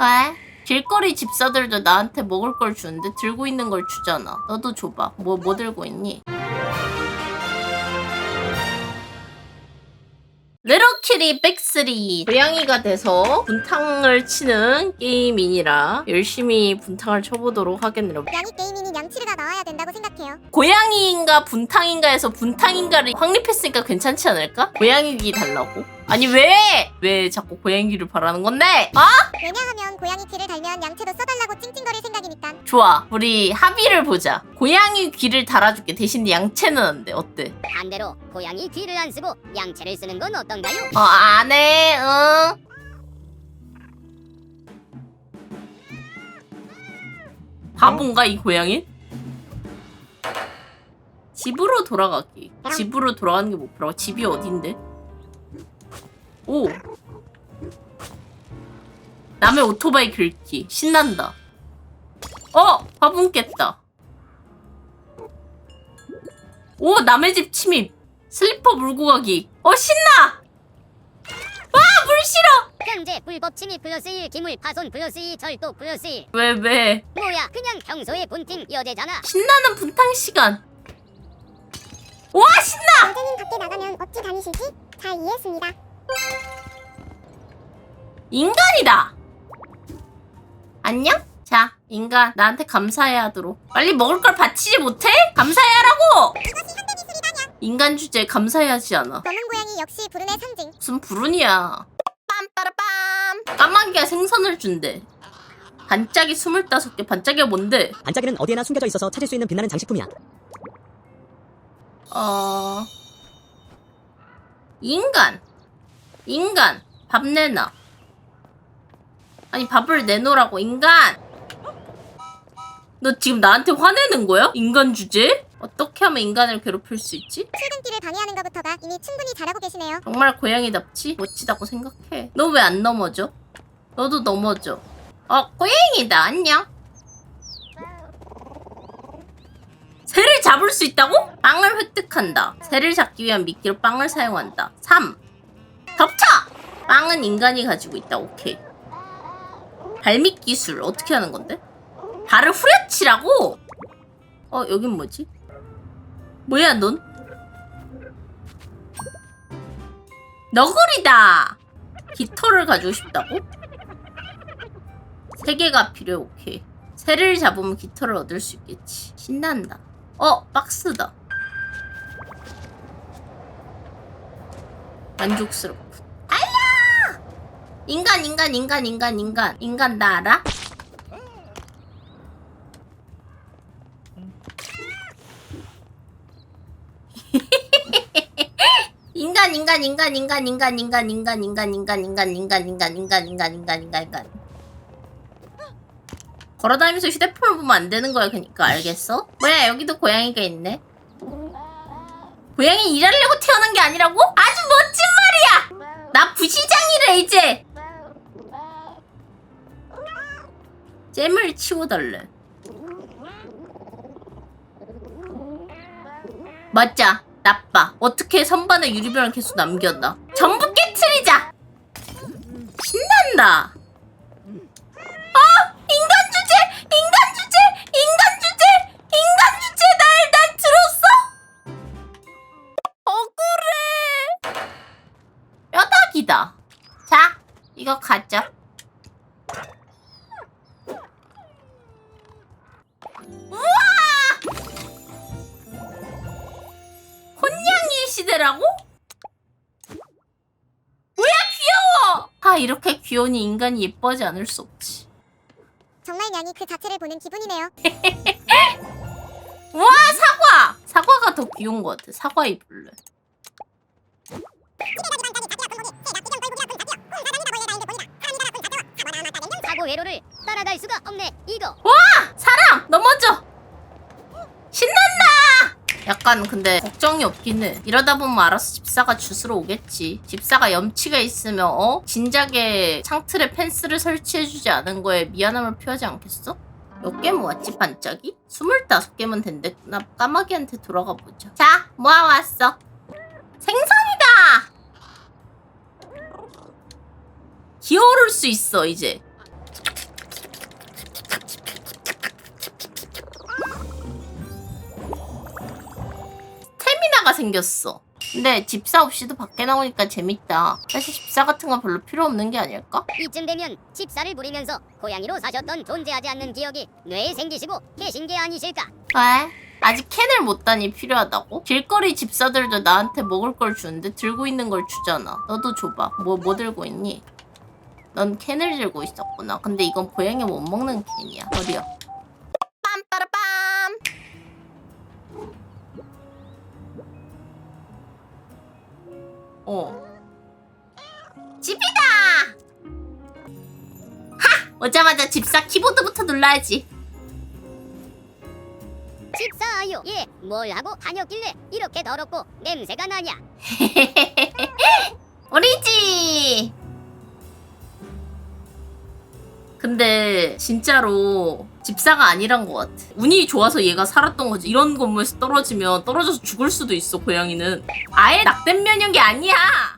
왜? 길거리 집사들도 나한테 먹을 걸 주는데 들고 있는 걸 주잖아. 너도 줘봐. 뭐, 뭐 들고 있니? 레러키리 백스리 고양이가 돼서 분탕을 치는 게임이니라 열심히 분탕을 쳐보도록 하겠네요. 고양이 게이밍인 양치르가 나와야 된다고 생각해요. 고양이인가 분탕인가 해서 분탕인가를 확립했으니까 괜찮지 않을까? 고양이기 달라고? 아니 왜? 왜 자꾸 고양이를 바라는 건데? 아? 왜냐하면 고양이 귀를 달면 양채도 써달라고 찡찡거릴 생각이니까. 좋아 우리 합의를 보자 고양이 귀를 달아줄게 대신 양채는 안 돼 어때? 반대로 고양이 귀를 안 쓰고 양채를 쓰는 건 어떤가요? 어 안해 응 바본가 이 고양이? 집으로 돌아가기 집으로 돌아가는 게 목표라고 집이 어딘데? 오. 남의 오토바이 긁기. 신난다. 어 화분 깼다. 오 남의 집 침입. 슬리퍼 물고 가기. 어 신나! 물 싫어! 경제 불법 침입 플러스 1 기물 파손 플러스 2 절도 플러스 1왜 왜? 뭐야 그냥 평소에 본팀 여제잖아. 신나는 분탕 시간. 와 신나! 선생님 밖에 나가면 어찌 다니시지? 잘 이해했습니다. 인간이다! 안녕? 자 인간 나한테 감사해야 하도록. 빨리 먹을 걸 바치지 못해? 감사해야 하라고! 인간 주제에 감사해야지 않아. 검은 고양이 역시 불운의 상징. 무슨 불운이야. 빰빠라빰 까마귀가 생선을 준대. 반짝이 25개. 반짝이가 뭔데? 반짝이는 어디에나 숨겨져 있어서 찾을 수 있는 빛나는 장식품이야. 어. 인간 인간 밥 내놔 아니 밥을 내놓으라고 인간 너 지금 나한테 화내는 거야? 인간 주제? 어떻게 하면 인간을 괴롭힐 수 있지? 출근길을 방해하는 것부터가 이미 충분히 잘하고 계시네요. 정말 고양이답지? 멋지다고 생각해 너 왜 안 넘어져? 너도 넘어져 어 고양이다 안녕 새를 잡을 수 있다고? 빵을 획득한다. 새를 잡기 위한 미끼로 빵을 사용한다. 3. 덮쳐! 빵은 인간이 가지고 있다. 오케이. 발밑 기술 어떻게 하는 건데? 발을 후려치라고? 어, 여긴 뭐지? 뭐야, 넌? 너구리다! 깃털을 가지고 싶다고? 세 개가 필요해, 오케이. 새를 잡으면 깃털을 얻을 수 있겠지. 신난다. 어, 박스다. 만족스럽군. 인간, 인간, 인간, 인간, 인간. 인간 나 알아? 인간, 인간, 인간, 인간, 인간, 인간, 인간, 인간, 인간, 인간, 인간, 인간, 인간, 인간, 인간, 인간, 인간. 걸어다니면서 휴대폰을 보면 안 되는 거야, 그니까 알겠어? 뭐야, 여기도 고양이가 있네. 고양이 일하려고 태어난 게 아니라고? 아주 멋진 말이야! 나 부시장이래, 이제! 잼을 치워달래. 맞자, 나빠. 어떻게 선반에 유리병을 계속 남겼나? 전부 깨트리자! 신난다! 인간 주제! 인간 주제! 인간 주제! 인간 주제! 날, 날 들었어? 억울해! 뼈다귀다. 자, 이거 가져. 시대라고? 뭐야, 귀여워! 아, 이렇게 귀여우니 인간이 예뻐하지 않을 수 없지. 정말 냥이 그 자체를 보는 기분이네요. 와 사과! 사과가 더 귀여운 것 같아. 사과 입을래. 사고 회로를 따라갈 수가 없네 이거 와 사람 넘어져. 신난다. 약간 근데 걱정이 없긴 해. 이러다 보면 알아서 집사가 주스러 오겠지. 집사가 염치가 있으면 어 진작에 창틀에 펜스를 설치해주지 않은 거에 미안함을 표하지 않겠어? 몇 개 모았지 반짝이? 25개면 된대. 나 까마귀한테 돌아가 보자. 자 모아왔어. 생선이다. 기어오를 수 있어 이제. 집사가 생겼어. 근데 집사 없이도 밖에 나오니까 재밌다. 사실 집사 같은 건 별로 필요 없는 게 아닐까? 이쯤 되면 집사를 부리면서 고양이로 사셨던 존재하지 않는 기억이 뇌에 생기시고 계신 게 아니실까? 왜? 아직 캔을 못 다니 필요하다고? 길거리 집사들도 나한테 먹을 걸 주는데 들고 있는 걸 주잖아. 너도 줘봐. 뭐, 뭐 들고 있니? 넌 캔을 들고 있었구나. 근데 이건 고양이 못 먹는 캔이야. 어디야? 오자마자 집사 키보드부터 눌러야지. 집사요. 예, 뭘 하고 다녔길래 이렇게 더럽고 냄새가 나냐? 우리지. 근데 진짜로 집사가 아니란 것 같아. 운이 좋아서 얘가 살았던 거지. 이런 건물에서 떨어지면 떨어져서 죽을 수도 있어. 고양이는 아예 낙된 면역이 아니야.